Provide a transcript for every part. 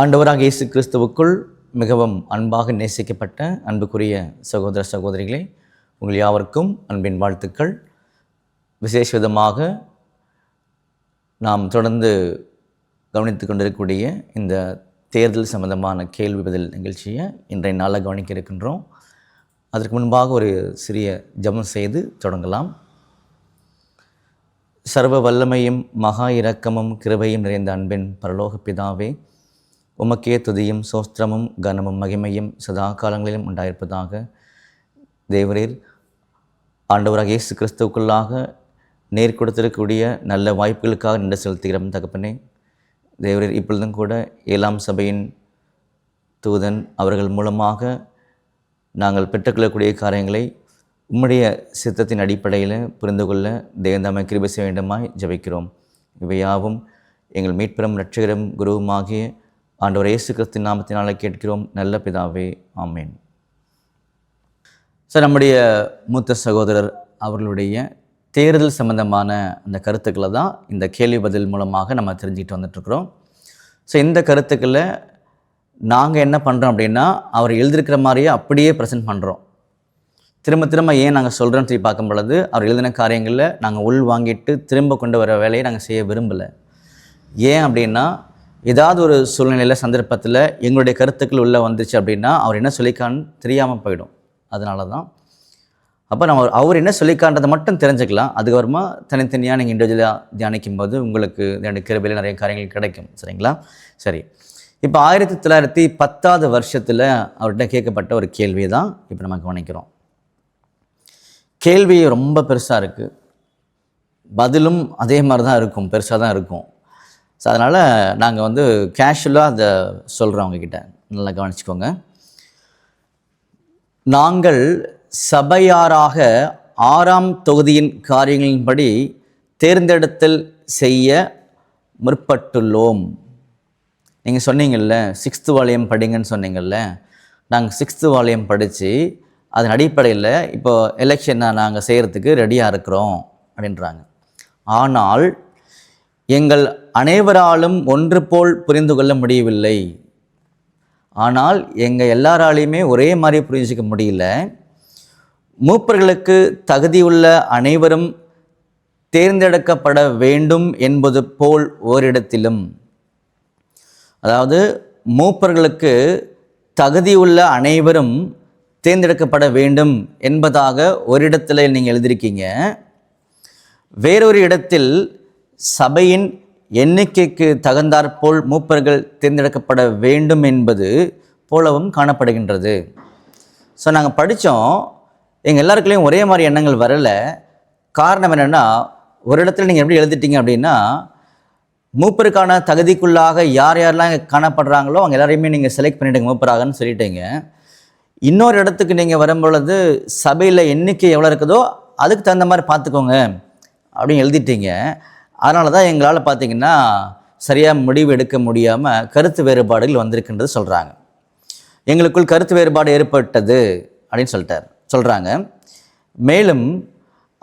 ஆண்டவராக இயேசு கிறிஸ்துவுக்குள் மிகவும் அன்பாக நேசிக்கப்பட்ட அன்புக்குரிய சகோதர சகோதரிகளே உங்கள் யாவருக்கும் அன்பின் வாழ்த்துக்கள். விசேஷ விதமாக நாம் தொடர்ந்து கவனித்து கொண்டிருக்கக்கூடிய இந்த தேர்தல் சம்பந்தமான கேள்வி பதில் நிகழ்ச்சியை இன்றைய நாளாக கவனிக்க இருக்கின்றோம். அதற்கு முன்பாக ஒரு சிறிய ஜபம் செய்து தொடங்கலாம். சர்வ வல்லமையும் மகா இரக்கமும் கிருபையும் நிறைந்த அன்பின் பரலோக பிதாவே உமக்கே துதியும் சோஸ்திரமும் கனமும் மகிமையும் சதா காலங்களிலும் உண்டாயிருப்பதாக தேவரீர் ஆண்டவராக இயேசு கிறிஸ்துவுக்குள்ளாக நேர் கொடுத்திருக்கக்கூடிய நல்ல வாய்ப்புகளுக்காக நின்று செலுத்துகிறோம் தகப்பனே. தேவரீர் இப்பொழுதும் கூட ஏழாம் சபையின் தூதன் அவர்கள் மூலமாக நாங்கள் பெற்றுக்கொள்ளக்கூடிய காரியங்களை உம்முடைய சித்தத்தின் அடிப்படையில் புரிந்து கொள்ள தேவந்தாமை கிருபை செய்ய வேண்டுமாய் ஜபிக்கிறோம். இவையாவும் எங்கள் மீட்பெரும் ரட்சகரும் குருவுமாகிய ஆண்டவர் இயேசு கிறிஸ்து நாமத்தினால கேட்கிறோம். நல்ல பிதாவே ஆமேன். சார் நம்முடைய மூத்த சகோதரர் அவர்களுடைய தேர்தல் சம்பந்தமான அந்த கருத்துக்களை தான் இந்த கேள்வி பதில் மூலமாக நம்ம தெரிஞ்சுக்கிட்டு வந்துட்டுருக்குறோம். ஸோ இந்த கருத்துக்களை நாங்கள் என்ன பண்ணுறோம் அப்படின்னா அவர் எழுதியிருக்கிற மாதிரியே அப்படியே ப்ரெசென்ட் பண்ணுறோம் திரும்ப திரும்ப ஏன் நாங்கள் சொல்கிறோன்னு சொல்லி பார்க்கும் பொழுது அவர் எழுதின காரியங்களில் நாங்கள் உள் வாங்கிட்டு திரும்ப கொண்டு வர வேலையை நாங்கள் செய்ய விரும்பலை. ஏன் அப்படின்னா ஏதாவது ஒரு சூழ்நிலையில் சந்தர்ப்பத்தில் எங்களுடைய கருத்துக்கள் உள்ளே வந்துச்சு அப்படின்னா அவர் என்ன சொல்லிக்கான்னு தெரியாமல் போயிடும். அதனால தான் அப்போ நம்ம அவர் என்ன சொல்லிக்கான்றதை மட்டும் தெரிஞ்சுக்கலாம். அதுக்கப்புறமா தனித்தனியாக நீங்கள் இண்டிவிஜுவலாக தியானிக்கும் போது உங்களுக்கு கிருபையில் நிறைய காரியங்கள் கிடைக்கும். சரிங்களா? சரி. இப்போ ஆயிரத்தி தொள்ளாயிரத்தி பத்தாவது வருஷத்தில் அவர்கிட்ட கேட்கப்பட்ட ஒரு கேள்வி தான் இப்போ நம்ம கவனிக்கிறோம். கேள்வி ரொம்ப பெருசாக இருக்குது பதிலும் அதே மாதிரி தான் இருக்கும். பெருசாக தான் இருக்கும். ஸோ அதனால் நாங்கள் வந்து கேஷுவலாக அதை சொல்கிறோம் அவங்கக்கிட்ட நல்லா கவனிச்சுக்கோங்க. நாங்கள் சபையாராக ஆறாம் தொகுதியின் காரியங்களின்படி தேர்ந்தெடுத்தல் செய்ய முற்பட்டுள்ளோம். நீங்கள் சொன்னீங்கல்ல சிக்ஸ்த்து வாலியம் படிங்கன்னு சொன்னீங்கல்ல நாங்கள் சிக்ஸ்த்து வாலியம் படித்து அதன் அடிப்படையில் இப்போ எலெக்ஷனை நாங்கள் செய்கிறதுக்கு ரெடியாக இருக்கிறோம் அப்படின்றாங்க. ஆனால் எங்கள் அனைவராலும் ஒன்று போல் புரிந்து கொள்ள முடியவில்லை. ஆனால் எங்கள் எல்லாராலையுமே ஒரே மாதிரி புரிஞ்சிக்க முடியல. மூப்பர்களுக்கு தகுதியுள்ள அனைவரும் தேர்ந்தெடுக்கப்பட வேண்டும் என்பது போல் ஓரிடத்திலும். அதாவது மூப்பர்களுக்கு தகுதியுள்ள அனைவரும் தேர்ந்தெடுக்கப்பட வேண்டும் என்பதாக ஒரு இடத்துல நீங்கள் எழுதியிருக்கீங்க. வேறொரு இடத்தில் சபையின் எண்ணிக்கைக்கு தகுந்தாற்போல் மூப்பர்கள் தேர்ந்தெடுக்கப்பட வேண்டும் என்பது போலவும் காணப்படுகின்றது. ஸோ நாங்கள் படித்தோம் எங்கள் எல்லாருக்குள்ளேயும் ஒரே மாதிரி எண்ணங்கள் வரலை. காரணம் என்னென்னா ஒரு இடத்துல நீங்கள் எப்படி எழுதிட்டீங்க அப்படின்னா மூப்பருக்கான தகுதிக்குள்ளாக யார் யாரெல்லாம் இங்கே காணப்படுறாங்களோ அவங்க எல்லாரையுமே நீங்கள் செலக்ட் பண்ணிவிடுங்க மூப்பராகன்னு சொல்லிட்டீங்க. இன்னொரு இடத்துக்கு நீங்கள் வரும்பொழுது சபையில் எண்ணிக்கை எவ்வளோ இருக்குதோ அதுக்கு தகுந்த மாதிரி பார்த்துக்கோங்க அப்படின்னு எழுதிட்டீங்க. அதனால தான் எங்களால் பார்த்தீங்கன்னா சரியாக முடிவு எடுக்க முடியாமல் கருத்து வேறுபாடுகள் வந்திருக்குன்றது சொல்கிறாங்க எங்களுக்குள் கருத்து வேறுபாடு ஏற்பட்டது அப்படின்னு சொல்லிட்டார். சொல்கிறாங்க மேலும்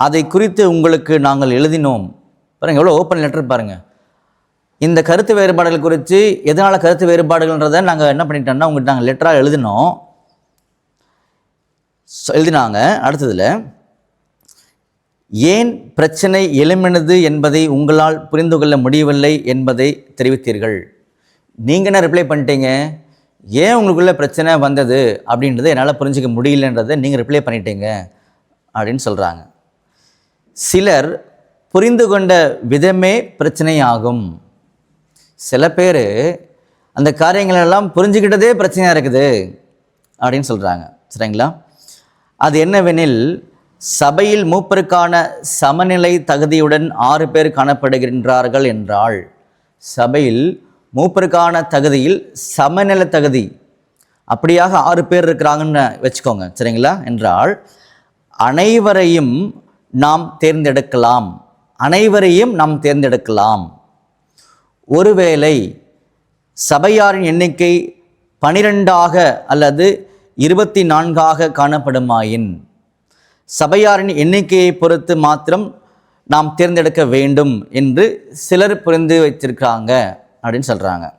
அதை குறித்து உங்களுக்கு நாங்கள் எழுதினோம். பாருங்கள் எவ்வளோ ஓப்பன் லெட்டர் பாருங்கள் இந்த கருத்து வேறுபாடுகள் குறித்து எதனால் கருத்து வேறுபாடுகள்ன்றதை நாங்கள் என்ன பண்ணிட்டோம்னா உங்கள்கிட்ட நாங்கள் லெட்டராக எழுதினோம். எழுதினாங்க. அடுத்ததில் ஏன் பிரச்சனை எழுமினது என்பதை உங்களால் புரிந்து கொள்ள முடியவில்லை என்பதை தெரிவித்தீர்கள்? நீங்கள் என்ன ரிப்ளை பண்ணிட்டீங்க? ஏன் உங்களுக்குள்ள பிரச்சனை வந்தது? அப்படின்றத என்னால் புரிஞ்சிக்க முடியலன்றதை நீங்கள் ரிப்ளை பண்ணிட்டீங்க அப்படின்னு சொல்கிறாங்க சிலர் புரிந்து கொண்ட விதமே பிரச்சனை ஆகும் சில பேர் அந்த காரியங்களெல்லாம் புரிஞ்சுக்கிட்டதே பிரச்சனையாக இருக்குது அப்படின்னு சொல்கிறாங்க சரிங்களா? அது என்னவெனில் சபையில் மூப்பருக்கான சமநிலை தகுதியுடன் ஆறு பேர் காணப்படுகின்றார்கள் என்றால் சபையில் மூப்பருக்கான தகுதியில் சமநிலை தகுதி. அப்படியாக ஆறு பேர் இருக்கிறாங்கன்னு வச்சுக்கோங்க சரிங்களா? என்றால் அனைவரையும் நாம் தேர்ந்தெடுக்கலாம். அனைவரையும் நாம் தேர்ந்தெடுக்கலாம். ஒருவேளை சபையாரின் எண்ணிக்கை பனிரெண்டாக அல்லது இருபத்தி நான்காக காணப்படுமாயின் சபையாரின் எண்ணிக்கையை பொறுத்து மாத்திரம் நாம் தேர்ந்தெடுக்க வேண்டும் என்று சிலர் புரிந்து வைத்திருக்காங்க அப்படின்னு சொல்கிறாங்க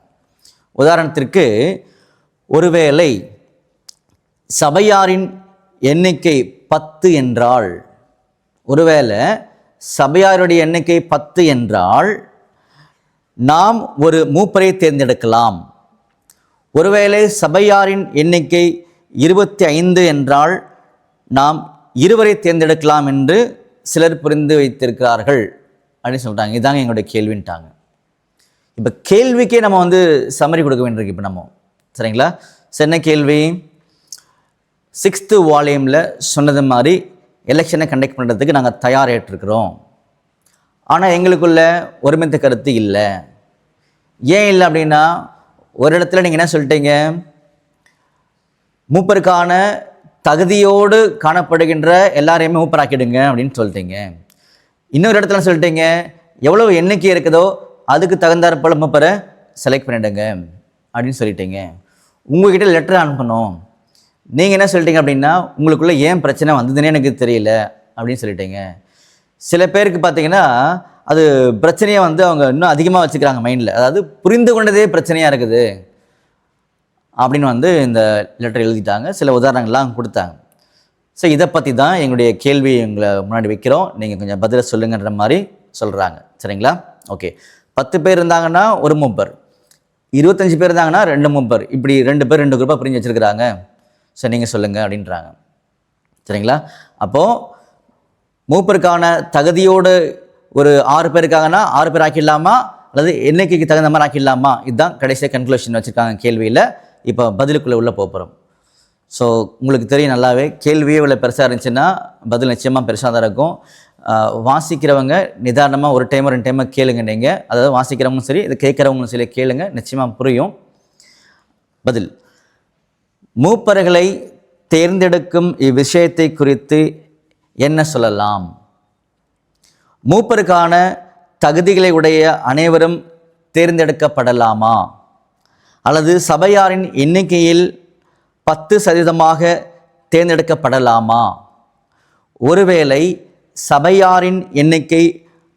உதாரணத்திற்கு ஒருவேளை சபையாரின் எண்ணிக்கை பத்து என்றால் ஒருவேளை சபையாருடைய எண்ணிக்கை பத்து என்றால் நாம் ஒரு மூப்பரை தேர்ந்தெடுக்கலாம். ஒருவேளை சபையாரின் எண்ணிக்கை இருபத்தி ஐந்து என்றால் நாம் இருவரை தேர்ந்தெடுக்கலாம் என்று சிலர் புரிந்து வைத்திருக்கிறார்கள் அப்படின்னு சொல்கிறாங்க இதாங்க எங்களுடைய கேள்வின்ட்டாங்க. இப்போ கேள்விக்கே நம்ம வந்து சம்மரி கொடுக்க வேண்டியிருக்கு இப்போ நம்ம. சரிங்களா? சரி என்ன கேள்வி? சிக்ஸ்த்து வால்யூமில் சொன்னது மாதிரி எலெக்ஷனை கண்டக்ட் பண்ணுறதுக்கு நாங்கள் தயாராகிட்டுருக்குறோம் ஆனால் எங்களுக்குள்ள ஒருமித்த கருத்து இல்லை. ஏன் இல்லை அப்படின்னா ஒரு இடத்துல நீங்கள் என்ன சொல்லிட்டீங்க? மூப்பருக்கான தகுதியோடு காணப்படுகின்ற எல்லாரையுமே மூப்பராக்கிடுங்க அப்படின்னு சொல்லிட்டீங்க. இன்னொரு இடத்துல சொல்லிட்டீங்க? எவ்வளவு எண்ணிக்கை இருக்குதோ அதுக்கு தகுந்தாற்போல மூப்பரை செலக்ட் பண்ணிடுங்க அப்படின்னு சொல்லிட்டீங்க. உங்ககிட்ட லெட்டர் அனுப்பணும். நீங்கள் என்ன சொல்லிட்டீங்க அப்படின்னா உங்களுக்குள்ளே ஏன் பிரச்சனை வந்ததுன்னே எனக்கு தெரியல அப்படின்னு சொல்லிட்டீங்க. சில பேருக்கு பார்த்தீங்கன்னா அது பிரச்சனையை வந்து அவங்க இன்னும் அதிகமாக வச்சுக்கிறாங்க மைண்டில் அதாவது புரிந்து கொண்டதே பிரச்சனையாக இருக்குது. அப்படின்னு வந்து இந்த லெட்டர் எழுதிட்டாங்க. சில உதாரணங்கள்லாம் கொடுத்தாங்க. ஸோ இதை பற்றி தான் எங்களுடைய கேள்வி எங்களை முன்னாடி வைக்கிறோம். நீங்கள் கொஞ்சம் பதில சொல்லுங்கன்ற மாதிரி சொல்கிறாங்க சரிங்களா? ஓகே பத்து பேர் இருந்தாங்கன்னா ஒரு மூப்பர். இருபத்தஞ்சு பேர் இருந்தாங்கன்னா ரெண்டு மூப்பர். இப்படி ரெண்டு பேர் ரெண்டு குரூப்பாக பிரிஞ்சு வச்சுருக்கிறாங்க. ஸோ நீங்கள் சொல்லுங்கள் அப்படின்றாங்க. சரிங்களா? அப்போது மூப்பருக்கான தகுதியோடு ஒரு ஆறு பேர் இருக்காங்கன்னா ஆறு பேர் ஆக்கிடலாமா? அல்லது எண்ணிக்கைக்கு தகுந்த மாதிரி ஆக்கிடலாமா? இதுதான் கடைசியாக கன்க்ளூஷன் வச்சுருக்காங்க கேள்வியில். இப்போ பதிலுக்குள்ளே உள்ளே போகிறோம் ஸோ உங்களுக்கு தெரியும் நல்லாவே கேள்வியே இவ்வளோ பெருசாக இருந்துச்சுன்னா பதில் நிச்சயமாக பெருசாக தான் இருக்கும். வாசிக்கிறவங்க நிதானமாக ஒரு டைம் ரெண்டு டைமாக கேளுங்க நீங்கள் அதாவது வாசிக்கிறவங்களும் சரி இது கேட்குறவங்களும் சரி கேளுங்க நிச்சயமாக புரியும். பதில். மூப்பர்களை தேர்ந்தெடுக்கும் இவ்விஷயத்தை குறித்து என்ன சொல்லலாம்? மூப்பருக்கான தகுதிகளை உடைய அனைவரும் தேர்ந்தெடுக்கப்படலாமா? அல்லது சபையாரின் எண்ணிக்கையில் பத்து சதவீதமாக தேர்ந்தெடுக்கப்படலாமா? ஒருவேளை சபையாரின் எண்ணிக்கை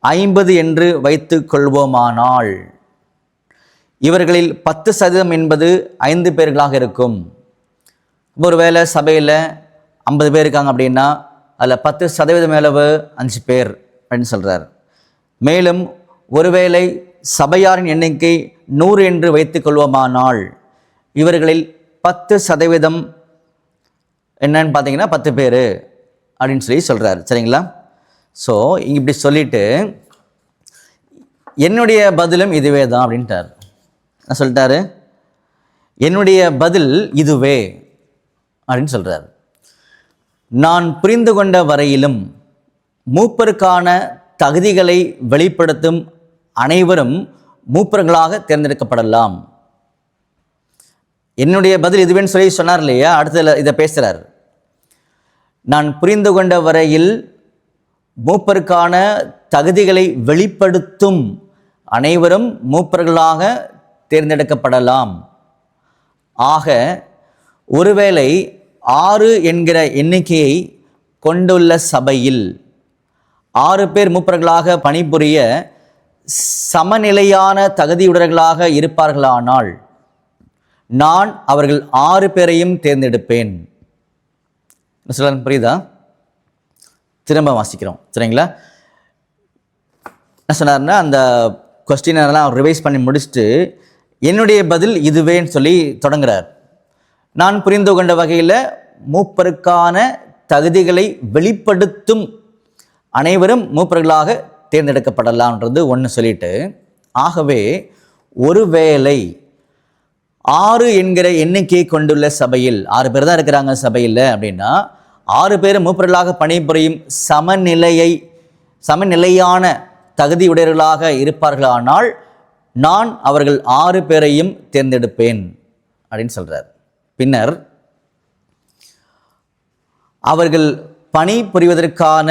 ஐம்பது என்று வைத்து கொள்வோமானால் இவர்களில் பத்து சதவீதம் என்பது ஐந்து பேர்களாக இருக்கும். ஒருவேளை சபையில் ஐம்பது பேர் இருக்காங்க அப்படின்னா அதில் பத்து சதவீதம் அளவு அஞ்சு பேர் அப்படின்னு சொல்கிறார் மேலும் ஒருவேளை சபையாரின் எண்ணிக்கை நூறு என்று வைத்துக்கொள்வோமானால் இவர்களில் பத்து சதவீதம் என்னன்னு பார்த்தீங்கன்னா பத்து பேர் அப்படின்னு சொல்லி சொல்கிறார் சரிங்களா? ஸோ இப்படி சொல்லிட்டு என்னுடைய பதிலும் இதுவே தான் அப்படின்ட்டார். நான் சொல்லிட்டாரு? என்னுடைய பதில் இதுவே அப்படின்னு சொல்கிறார் நான் புரிந்து கொண்ட வரையிலும் மூப்பருக்கான தகுதிகளை வெளிப்படுத்தும் அனைவரும் மூப்பர்களாக தேர்ந்தெடுக்கப்படலாம். என்னுடைய பதில் இதுவேன்னு சொல்லி சொன்னார் இல்லையா? அடுத்ததில் இதை பேசுகிறார் நான் புரிந்து கொண்ட வரையில் மூப்பருக்கான தகுதிகளை வெளிப்படுத்தும் அனைவரும் மூப்பர்களாக தேர்ந்தெடுக்கப்படலாம். ஆக ஒருவேளை ஆறு என்கிற எண்ணிக்கையை கொண்டுள்ள சபையில் ஆறு பேர் மூப்பர்களாக பணிபுரிய சமநிலையான தகுதியுடையவர்களாக இருப்பார்களானால் நான் அவர்கள் ஆறு பேரையும் தேர்ந்தெடுப்பேன். சொல்ல புரியுதா? திரும்ப வாசிக்கிறோம். சரிங்களா? என்ன சொன்னார்னா அந்த கொஸ்டின் எல்லாம் ரிவைஸ் பண்ணி முடிச்சுட்டு என்னுடைய பதில் இதுவேன்னு சொல்லி தொடங்குறார். நான் புரிந்து கொண்ட வகையில் மூப்பருக்கான தகுதிகளை வெளிப்படுத்தும் அனைவரும் மூப்பர்களாக தேர்ந்தெடுக்கப்படலான்றது ஒன்று சொல்லிட்டு ஆகவே ஒருவேளை ஆறு என்கிற எண்ணிக்கையை கொண்டுள்ள சபையில் ஆறு பேர் தான் இருக்கிறாங்க சபையில் அப்படின்னா ஆறு பேர் மூப்பர்களாக பணிபுரியும் சமநிலையை சமநிலையான தகுதியுடையவர்களாக இருப்பார்களானால் நான் அவர்கள் ஆறு பேரையும் தேர்ந்தெடுப்பேன் அப்படின்னு சொல்கிறார் பின்னர் அவர்கள் பணி புரிவதற்கான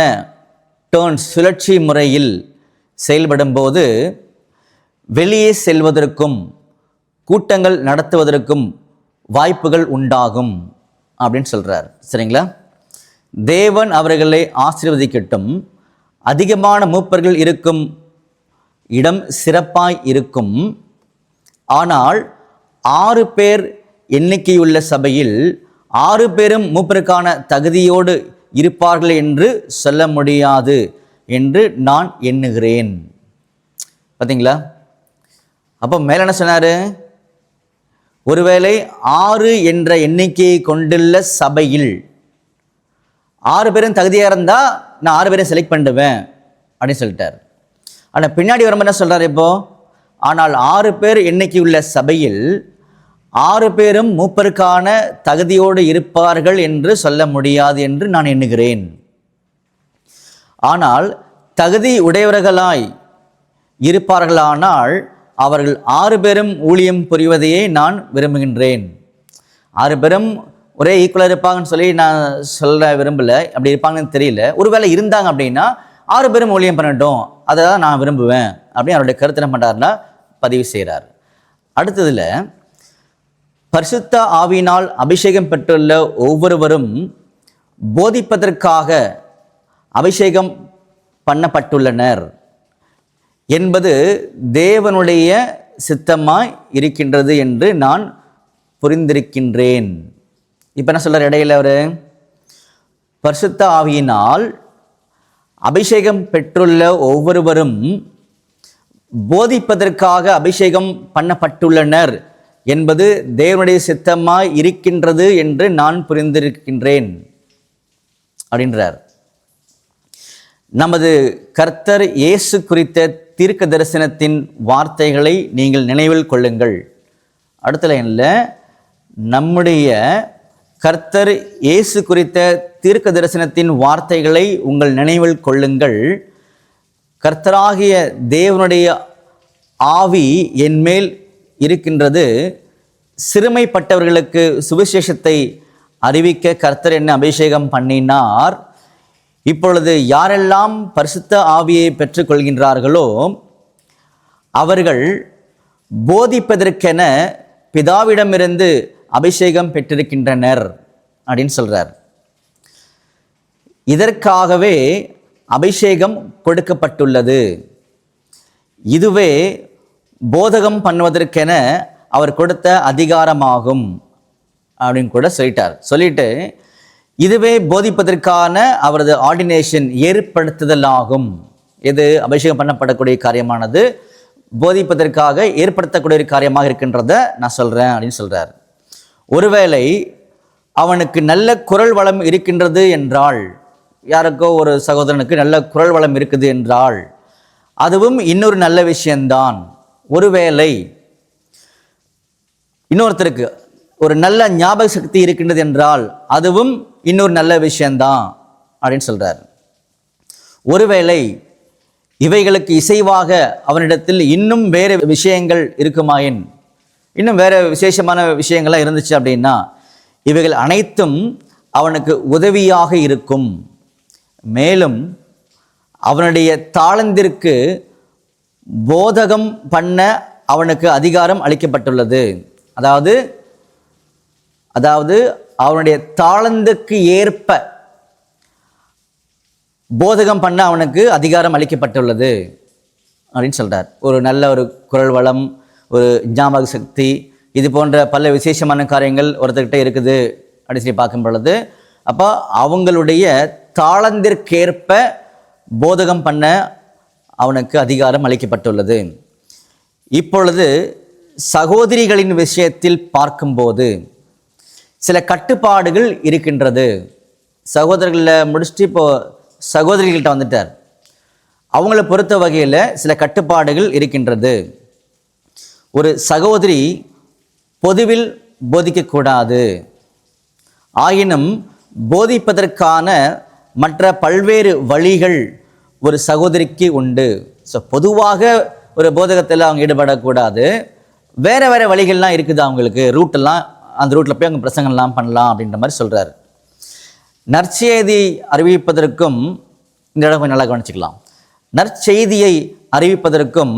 டேர்ன்ஸ் சுழற்சி முறையில் செயல்படும்போது வெளியே செல்வதற்கும் கூட்டங்கள் நடத்துவதற்கும் வாய்ப்புகள் உண்டாகும் அப்படின்னு சொல்றார். சரிங்களா? தேவன் அவர்களை ஆசீர்வதிக்கட்டும். அதிகமான மூப்பர்கள் இருக்கும் இடம் சிறப்பாய் இருக்கும். ஆனால் ஆறு பேர் எண்ணிக்கையுள்ள சபையில் ஆறு பேரும் மூப்பருக்கான தகுதியோடு இருப்பார்கள் என்று சொல்ல முடியாது என்று நான் எண்ணுகிறேன். பார்த்தீங்களா அப்போ மேல என்ன சொன்னார்? ஒருவேளை ஆறு என்ற எண்ணிக்கையை கொண்டுள்ள சபையில் ஆறு பேரும் தகுதியாக இருந்தால் நான் ஆறு பேரையும் செலக்ட் பண்ணுவேன் அப்படின்னு சொல்லிட்டார். ஆனால் பின்னாடி வரும்போது என்ன சொல்கிறார் இப்போது ஆனால் ஆறு பேர் எண்ணிக்கை உள்ள சபையில் ஆறு பேரும் மூப்பருக்கான தகுதியோடு இருப்பார்கள் என்று சொல்ல முடியாது என்று நான் எண்ணுகிறேன். ஆனால் தகுதி உடையவர்களாய் இருப்பார்களானால் அவர்கள் ஆறு பேரும் ஊழியம் புரிவதையே நான் விரும்புகின்றேன். ஆறு பேரும் ஒரே ஈக்குவலாக இருப்பாங்கன்னு சொல்லி நான் சொல்ல விரும்பலை. அப்படி இருப்பாங்கன்னு தெரியல. ஒருவேளை இருந்தாங்க அப்படின்னா ஆறு பேரும் ஊழியம் பண்ணட்டும். அதை தான் நான் விரும்புவேன் அப்படின்னு அவருடைய கருத்து என்ன பண்ணுறாருன்னா பதிவு செய்கிறார் அடுத்ததில் பரிசுத்த ஆவியினால் அபிஷேகம் பெற்றுள்ள ஒவ்வொருவரும் போதிப்பதற்காக அபிஷேகம் பண்ணப்பட்டுள்ளனர் என்பது தேவனுடைய சித்தமாய் இருக்கின்றது என்று நான் புரிந்திருக்கின்றேன். இப்போ என்ன சொல்கிற இடையில் அவர்? பரிசுத்த ஆவியினால் அபிஷேகம் பெற்றுள்ள ஒவ்வொருவரும் போதிப்பதற்காக அபிஷேகம் பண்ணப்பட்டுள்ளனர். என்பது தேவனுடைய சித்தமாய் இருக்கின்றது என்று நான் புரிந்திருக்கின்றேன் அப்படின்றார். நமது கர்த்தர் இயேசு குறித்த தீர்க்க தரிசனத்தின் வார்த்தைகளை நீங்கள் நினைவில் கொள்ளுங்கள். அடுத்த லைனில் நம்முடைய கர்த்தர் இயேசு குறித்த தீர்க்க தரிசனத்தின் வார்த்தைகளை உங்கள் நினைவில் கொள்ளுங்கள். கர்த்தராகிய தேவனுடைய ஆவி என்மேல் இருக்கின்றது. சிறுமைப்பட்டவர்களுக்கு சுவிசேஷத்தை அறிவிக்க கர்த்தர் என்ன அபிஷேகம் பண்ணினார்? இப்பொழுது யாரெல்லாம் பரிசுத்த ஆவியை பெற்றுக்கொள்கின்றார்களோ அவர்கள் போதிப்பதற்கென பிதாவிடமிருந்து அபிஷேகம் பெற்றிருக்கின்றனர் அப்படின்னு சொல்றார். இதற்காகவே அபிஷேகம் கொடுக்கப்பட்டுள்ளது. இதுவே போதகம் பண்ணுவதற்கென அவர் கொடுத்த அதிகாரமாகும் அப்படின்னு கூட சொல்லிட்டார். சொல்லிட்டு இதுவே போதிப்பதற்கான அவரது ஆர்டினேஷன் ஏற்படுத்துதலாகும். இது அபிஷேகம் பண்ணப்படக்கூடிய காரியமானது போதிப்பதற்காக ஏற்படுத்தக்கூடிய ஒரு காரியமாக இருக்கின்றத நான் சொல்கிறேன் அப்படின்னு சொல்கிறார் ஒருவேளை அவனுக்கு நல்ல குரல் வளம் இருக்கின்றது என்றால் யாருக்கோ ஒரு சகோதரனுக்கு நல்ல குரல் வளம் இருக்குது என்றால் அதுவும் இன்னொரு நல்ல விஷயம்தான். ஒருவேளை இன்னொருத்தருக்கு ஒரு நல்ல ஞாபக சக்தி இருக்கின்றது என்றால் அதுவும் இன்னொரு நல்ல விஷயம்தான் அப்படின்னு சொல்கிறார் ஒருவேளை இவைகளுக்கு இசைவாக அவனிடத்தில் இன்னும் வேறு விஷயங்கள் இருக்குமாயின் இன்னும் வேறு விசேஷமான விஷயங்கள்லாம் இருந்துச்சு அப்படின்னா இவைகள் அனைத்தும் அவனுக்கு உதவியாக இருக்கும். மேலும் அவனுடைய தாளந்திற்கு போதகம் பண்ண அவனுக்கு அதிகாரம் அளிக்கப்பட்டுள்ளது. அதாவது அதாவது அவனுடைய தாளந்துக்கு ஏற்ப போதகம் பண்ண அவனுக்கு அதிகாரம் அளிக்கப்பட்டுள்ளது. அப்படின்னு சொல்கிறார் ஒரு நல்ல ஒரு குரல் வளம் ஒரு ஞாபக சக்தி இது போன்ற பல விசேஷமான காரியங்கள் ஒருத்தர்கிட்ட இருக்குது அப்படின்னு சொல்லி பார்க்கும் பொழுது அப்போ அவங்களுடைய தாளந்திற்கேற்ப போதகம் பண்ண அவனுக்கு அதிகாரம் அளிக்கப்பட்டுள்ளது. இப்பொழுது சகோதரிகளின் விஷயத்தில் பார்க்கும்போது சில கட்டுப்பாடுகள் இருக்கின்றது. சகோதரர்களில் முடிச்சுட்டு இப்போ சகோதரிகள்கிட்ட வந்துட்டார். அவங்கள பொறுத்த வகையில் சில கட்டுப்பாடுகள் இருக்கின்றது. ஒரு சகோதரி பொதுவில் போதிக்கக்கூடாது. ஆயினும் போதிப்பதற்கான மற்ற பல்வேறு வழிகள் ஒரு சகோதரிக்கு உண்டு. ஸோ பொதுவாக ஒரு போதகத்தில் அவங்க ஈடுபடக்கூடாது. வேறு வேறு வழிகள்லாம் இருக்குது அவங்களுக்கு? ரூட்டெல்லாம் அந்த ரூட்டில் போய் அவங்க பிரசங்கம்லாம் பண்ணலாம் அப்படின்ற மாதிரி சொல்கிறாரு நற்செய்தி அறிவிப்பதற்கும் இந்த இடம் கொஞ்சம் நல்லா கவனிச்சிக்கலாம். நற்செய்தியை அறிவிப்பதற்கும்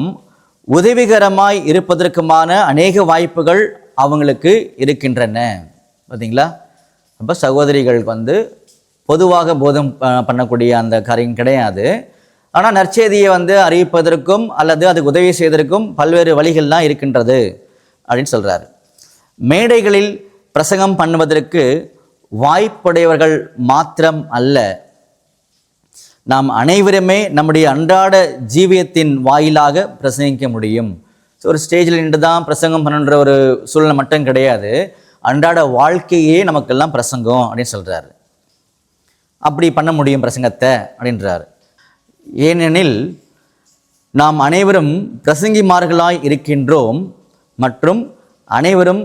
உதவிகரமாய் இருப்பதற்குமான அநேக வாய்ப்புகள் அவங்களுக்கு இருக்கின்றன. பார்த்தீங்களா அப்போ சகோதரிகளுக்கு வந்து பொதுவாக போதம் பண்ணக்கூடிய அந்த காரியம் கிடையாது. ஆனால் நற்செய்தியை வந்து அறிவிப்பதற்கும் அல்லது அதுக்கு உதவி செய்வதற்கும் பல்வேறு வழிகள்லாம் இருக்கின்றது அப்படின்னு சொல்கிறார் மேடைகளில் பிரசங்கம் பண்ணுவதற்கு வாய்ப்புடையவர்கள் மாத்திரம் அல்ல. நாம் அனைவருமே நம்முடைய அன்றாட ஜீவியத்தின் வாயிலாக பிரசங்கிக்க முடியும். ஸோ ஒரு ஸ்டேஜில் நின்று தான் பிரசங்கம் பண்ணுன்ற ஒரு சூழ்நிலை மட்டும் கிடையாது. அன்றாட வாழ்க்கையே நமக்கெல்லாம் பிரசங்கம் அப்படின்னு சொல்கிறாரு அப்படி பண்ண முடியும் பிரசங்கத்தை அப்படின்றார். ஏனெனில் நாம் அனைவரும் பிரசங்கிமார்களாய் இருக்கின்றோம் மற்றும் அனைவரும்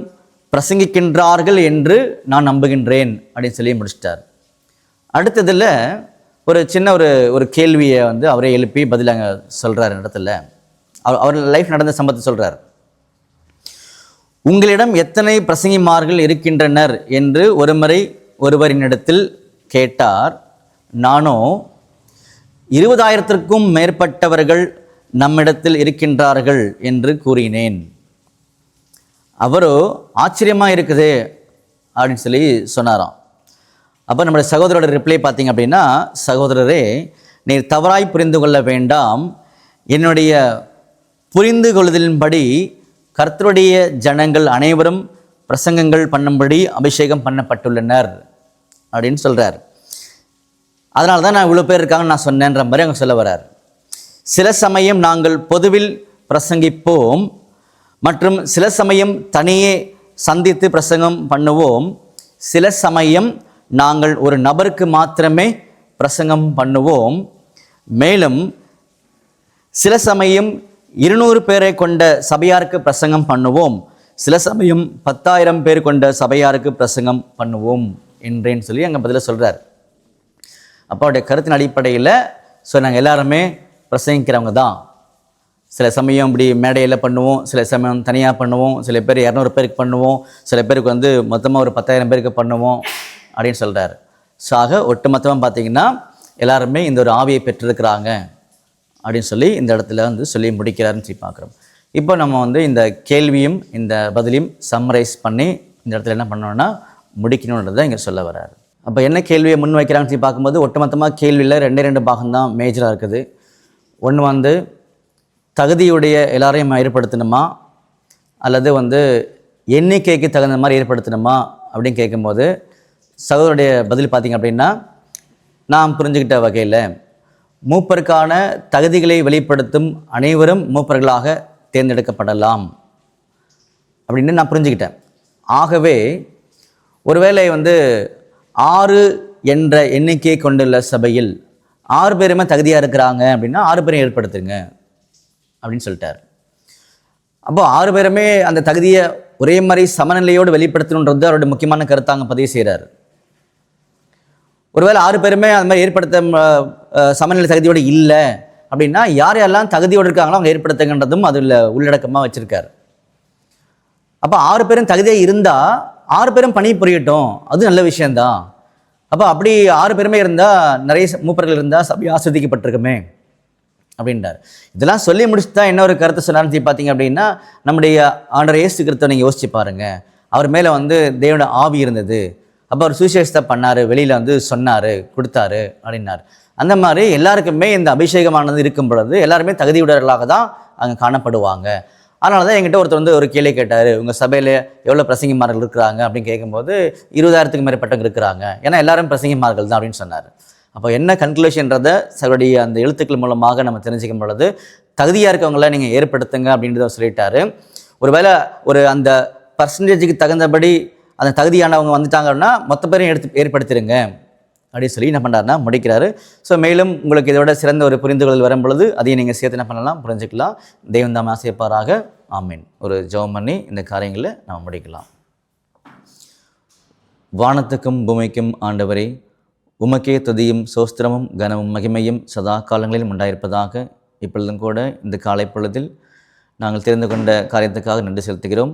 பிரசங்கிக்கின்றார்கள் என்று நான் நம்புகின்றேன் அப்படின்னு சொல்லி முடிச்சிட்டார். அடுத்ததில் ஒரு சின்ன ஒரு ஒரு கேள்வியை வந்து அவரே எழுப்பி பதிலாக சொல்கிறார் இடத்துல. அவர் அவர் லைஃப் நடந்த சம்பவத்தை சொல்கிறார் உங்களிடம் எத்தனை பிரசங்கிமார்கள் இருக்கின்றனர் என்று ஒருமுறை ஒருவரினிடத்தில் கேட்டார் நானோ இருபதாயிரத்திற்கும் மேற்பட்டவர்கள் நம்மிடத்தில் இருக்கின்றார்கள் என்று கூறினேன். அவரோ ஆச்சரியமாக இருக்குது அப்படின்னு சொல்லி சொன்னாராம். அப்போ நம்முடைய சகோதரோட ரிப்ளை பார்த்தீங்க அப்படின்னா சகோதரரே நீர் தவறாய் புரிந்து கொள்ள வேண்டாம். என்னுடைய புரிந்து கொள்ளுதலின்படி கர்த்தருடைய ஜனங்கள் அனைவரும் பிரசங்கங்கள் பண்ணும்படி அபிஷேகம் பண்ணப்பட்டுள்ளனர். அப்படின்னு சொல்கிறார் அதனால தான் நான் இவ்வளோ பேர் இருக்காங்கன்னு நான் சொன்னேன்ற மாதிரி அவங்க சொல்ல வர்றார். சில சமயம் நாங்கள் பொதுவில் பிரசங்கிப்போம் மற்றும் சில சமயம் தனியே சந்தித்து பிரசங்கம் பண்ணுவோம். சில சமயம் நாங்கள் ஒரு நபருக்கு மாத்திரமே பிரசங்கம் பண்ணுவோம். மேலும் சில சமயம் இருநூறு பேரை கொண்ட சபையாருக்கு பிரசங்கம் பண்ணுவோம். சில சமயம் பத்தாயிரம் பேர் கொண்ட சபையாருக்கு பிரசங்கம் பண்ணுவோம். என்றேன்னு சொல்லி அங்கே பதில சொல்கிறார் அப்பாவுடைய கருத்தின் அடிப்படையில் ஸோ நாங்கள் எல்லாருமே பிரசங்கிக்கிறவங்க தான். சில சமயம் இப்படி மேடையில் பண்ணுவோம் சில சமயம் தனியாக பண்ணுவோம் சில பேர் இரநூறு பேருக்கு பண்ணுவோம் சில பேருக்கு வந்து மொத்தமாக ஒரு பத்தாயிரம் பேருக்கு பண்ணுவோம் அப்படின்னு சொல்கிறார் ஸோ ஆக ஒட்டுமொத்தமாக பார்த்தீங்கன்னா எல்லாருமே இந்த ஒரு ஆவியை பெற்றிருக்கிறாங்க அப்படின்னு சொல்லி இந்த இடத்துல வந்து சொல்லி முடிக்கிறாருன்னு சொல்லி பார்க்குறோம் இப்போ நம்ம வந்து இந்த கேள்வியும் இந்த பதிலையும் சம்மரைஸ் பண்ணி இந்த இடத்துல என்ன பண்ணோன்னா முடிக்கணுன்றதை இங்கே சொல்ல வராரு அப்போ என்ன கேள்வியை முன் வைக்கிறாங்கன்னு சொல்லி பார்க்கும்போது ஒட்டுமொத்தமாக கேள்வியில் ரெண்டே ரெண்டு பாகம் தான் மேஜராக இருக்குது. ஒன்று வந்து தகுதியுடைய எல்லாரையும் ஏற்படுத்தணுமா? அல்லது வந்து எண்ணிக்கைக்கு தகுந்த மாதிரி ஏற்படுத்தணுமா? அப்படின்னு கேட்கும்போது சகோதரருடைய பதில் பார்த்தீங்க அப்படின்னா நாம் புரிஞ்சுக்கிட்ட வகையில் மூப்பருக்கான தகுதிகளை வெளிப்படுத்தும் அனைவரும் மூப்பர்களாக தேர்ந்தெடுக்கப்படலாம். அப்படின்னு நான் புரிஞ்சுக்கிட்டேன். ஆகவே ஒருவேளை வந்து ஆறு என்ற எண்ணிக்கையை கொண்டுள்ள சபையில் ஆறு பேருமே தகுதியாக இருக்கிறாங்க அப்படின்னா ஆறு பேரும் ஏற்படுத்துங்க அப்படின்னு சொல்லிட்டார். அப்போ ஆறு பேருமே அந்த தகுதியை ஒரே மாதிரி சமநிலையோடு வெளிப்படுத்தணுன்றது அவருடைய முக்கியமான கருத்தாங்க பதிவு செய்கிறார் ஒருவேளை ஆறு பேருமே அந்த மாதிரி ஏற்படுத்த சமநிலை தகுதியோடு இல்லை அப்படின்னா யார் யாரெல்லாம் தகுதியோடு இருக்காங்களோ அவங்க ஏற்படுத்துங்கன்றதும் அதில் உள்ளடக்கமாக வச்சுருக்கார். அப்போ ஆறு பேரும் தகுதியாக இருந்தால் ஆறு பேரும் பணி புரியட்டும் அது நல்ல விஷயந்தான் அப்போ அப்படி ஆறு பேருமே இருந்தால் நிறைய மூப்பர்கள் இருந்தால் சபை ஆஸ்வதிக்கப்பட்டிருக்குமே அப்படின்றார். இதெல்லாம் சொல்லி முடிச்சுட்டு தான் என்ன ஒரு கருத்து சொன்னார்னு பார்த்தீங்க அப்படின்னா நம்முடைய ஆண்டர் இயேசு கிறிஸ்துவை நீங்கள் யோசிச்சு பாருங்கள் அவர் மேலே வந்து தேவனோட ஆவி இருந்தது. அப்போ அவர் சுவிசேஷத்தை பண்ணார் வெளியில் வந்து சொன்னார் கொடுத்தாரு அப்படின்னார். அந்த மாதிரி எல்லாருக்குமே இந்த அபிஷேகமானது இருக்கும் பொழுது எல்லாருமே தகுதியுடையவர்களாக தான் அங்கே காணப்படுவாங்க. அதனால தான் என்கிட்ட ஒருத்தர் வந்து ஒரு கேள்வி கேட்டார் உங்கள் சபையில் எவ்வளோ பிரசங்கிமார்கள் இருக்கிறாங்க? அப்படின்னு கேட்கும்போது இருபதாயிரத்துக்கு மேற்பட்டவங்க இருக்கிறாங்க. ஏன்னா எல்லாரும் பிரசங்கிமார்கள் தான் அப்படின்னு சொன்னார். அப்போ என்ன கன்க்ளூஷன்றதை சருடைய அந்த எழுத்துக்கள் மூலமாக நம்ம தெரிஞ்சுக்கும் பொழுது தகுதியாக இருக்கவங்கள நீங்கள் ஏற்படுத்துங்க அப்படின்றத சொல்லிட்டாரு. ஒருவேளை ஒரு அந்த பர்சன்டேஜுக்கு தகுந்தபடி அந்த தகுதியானவங்க வந்துட்டாங்கன்னா மொத்த பேரையும் எடுத்து ஏற்படுத்திடுங்க அப்படின்னு சொல்லி என்ன பண்ணுறாருன்னா முடிக்கிறாரு. ஸோ மேலும் உங்களுக்கு இதோட சிறந்த ஒரு புரிந்துகொள் வரும் பொழுது அதையும் நீங்கள் சேர்த்து என்ன பண்ணலாம் புரிஞ்சுக்கலாம். தெய்வம் தாம் ஆசைப்பாராக ஆமீன். ஒரு ஜெபம் பண்ணி இந்த காரியங்களை நம்ம முடிக்கலாம். வானத்துக்கும் பூமிக்கும் ஆண்டவரே உமக்கே துதியும் சோஸ்திரமும் கனமும் மகிமையும் சதா காலங்களிலும் உண்டாயிருப்பதாக இப்பொழுதும் கூட இந்த காலை பொழுதில் நாங்கள் தெரிந்து கொண்ட காரியத்துக்காக நன்றி செலுத்துகிறோம்.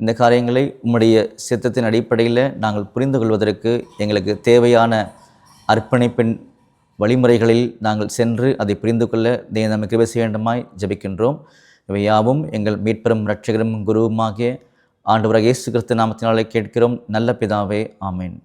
இந்த காரியங்களை உம்முடைய சித்தத்தின் அடிப்படையில் நாங்கள் புரிந்து கொள்வதற்கு எங்களுக்கு தேவையான அர்ப்பணிப்பின் வழிமுறைகளில் நாங்கள் சென்று அதை புரிந்து கொள்ள தேவ கிருபை செய்ய வேண்டுமாய் ஜபிக்கின்றோம். இவை யாவும் எங்கள் மீட்பெரும் இரட்சகரும் குருவுமாகிய ஆண்டு இயேசு கிறிஸ்து நாமத்தினாலே கேட்கிறோம். நல்ல பிதாவே ஆமேன்.